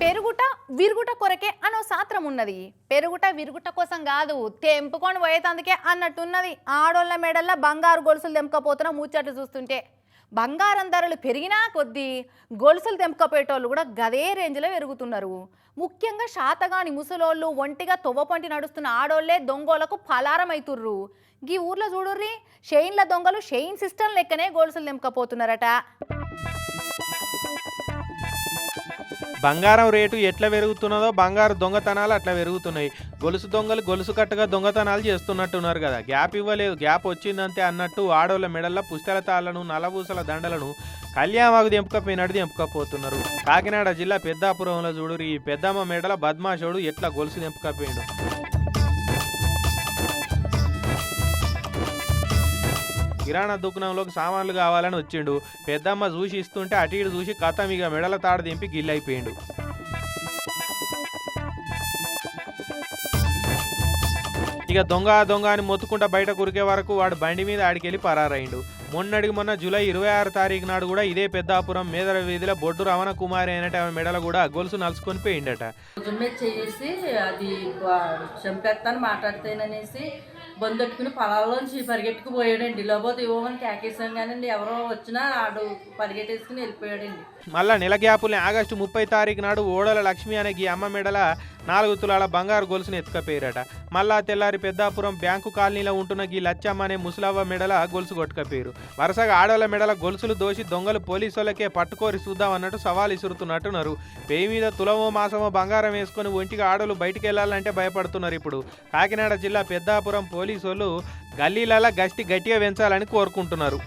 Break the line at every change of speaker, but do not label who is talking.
పెరుగుట విరుగుట కొరకే అనో శాత్రం ఉన్నది. పెరుగుట విరుగుట కోసం కాదు తెంపుకొని పోయేతందుకే అన్నట్టున్నది. ఆడోళ్ళ మెడల్లో బంగారు గొలుసులు తెంపకపోతున్న ముచ్చట్లు చూస్తుంటే. బంగారం ధరలు పెరిగినా కొద్దీ గొలుసులు తెంపకపోయేటోళ్ళు కూడా గదే రేంజ్లో పెరుగుతున్నారు ముఖ్యంగా శాతగాని ముసలోళ్ళు ఒంటిగా తొవ్వపంటి నడుస్తున్న ఆడోళ్ళే దొంగోళ్ళకు ఫలారమైతుర్రు. గీ ఊర్లో చూడుర్రి షెయిన్ల దొంగలు షెయిన్ సిస్టమ్ లెక్కనే గొలుసులు తెంపకపోతున్నారట.
బంగారం రేటు ఎట్లా పెరుగుతున్నదో బంగారు దొంగతనాలు అట్లా పెరుగుతున్నాయి. గొలుసు దొంగలు గొలుసు కట్టగా దొంగతనాలు చేస్తున్నట్టున్నారు కదా. గ్యాప్ ఇవ్వలేదు. గ్యాప్ వచ్చిందంతే అన్నట్టు ఆడోళ్ళ మెడల్లో పుస్తల తాళ్ళను నలబూసల దండలను కళ్యామాకు దింపకపోయినట్టు తెంపుకపోతున్నారు. కాకినాడ జిల్లా పెద్దాపురంలో చూడు ఈ పెద్దమ్మ మెడల బద్మాషోడు ఎట్లా గొలుసు తెంపుకపోయిండు? కిరాణా దుకాణంలోకి సామాన్లు కావాలని వచ్చిండు. పెద్దమ్మ చూసి ఇస్తుంటే అటు ఇటు చూసి కథం ఇక మెడల తాడు దింపి గిల్లైపోయిండు. ఇక దొంగ దొంగ అని మొత్తుకుంటా బయట కురికే వరకు వాడు బండి మీద ఆడికెళ్ళి పరారైండు మొన్నటికి మొన్న జూలై ఇరవై ఆరు తారీఖు నాడు కూడా ఇదే పెద్దాపురం మేదర వీధిలో బొడ్డు రమణ కుమారి అయినట్టు ఆమె మెడల కూడా గొలుసు నలుచుకొని పోయిండట.
చేసి అది చంపేస్తాను మాట్లాడితేననేసి బందెట్టుకుని పొలాల్లోంచి పరిగెట్టుకుపోయాడండి. లేకపోతే ఇవ్వమని కేకేశాం కానండి ఎవరో వచ్చినా ఆడు పరిగెట్టేసుకుని వెళ్ళిపోయాడండి.
మళ్ళా నెల గ్యాపుల్ని ఆగస్టు ముప్పై తారీఖు నాడు ఓడల లక్ష్మి అనే ఈ అమ్మ మెడల నాలుగు తులాల బంగారు గొలుసును ఎత్తుకపోయారట. మళ్ళా తెల్లారి పెద్దాపురం బ్యాంకు కాలనీలో ఉంటున్న గీ లచ్చమ్మ అనే ముసలవ్వ మెడల గొలుసు కొట్టుకపోయారు. వరుసగా ఆడవాళ్ళ మెడల గొలుసులు దోసి దొంగలు పోలీసు వాళ్ళకే పట్టుకోరి చూద్దాం అన్నట్టు సవాల్ ఇసురుతున్నట్టున్నారు. పేయి మీద తులమో మాసమో బంగారం వేసుకొని ఒంటికి ఆడోళ్ళు బయటికి వెళ్ళాలంటే భయపడుతున్నారు ఇప్పుడు. కాకినాడ జిల్లా పెద్దాపురం పోలీసు వాళ్ళు గల్లీలలో గస్తి గట్టిగా పెంచాలని కోరుకుంటున్నారు.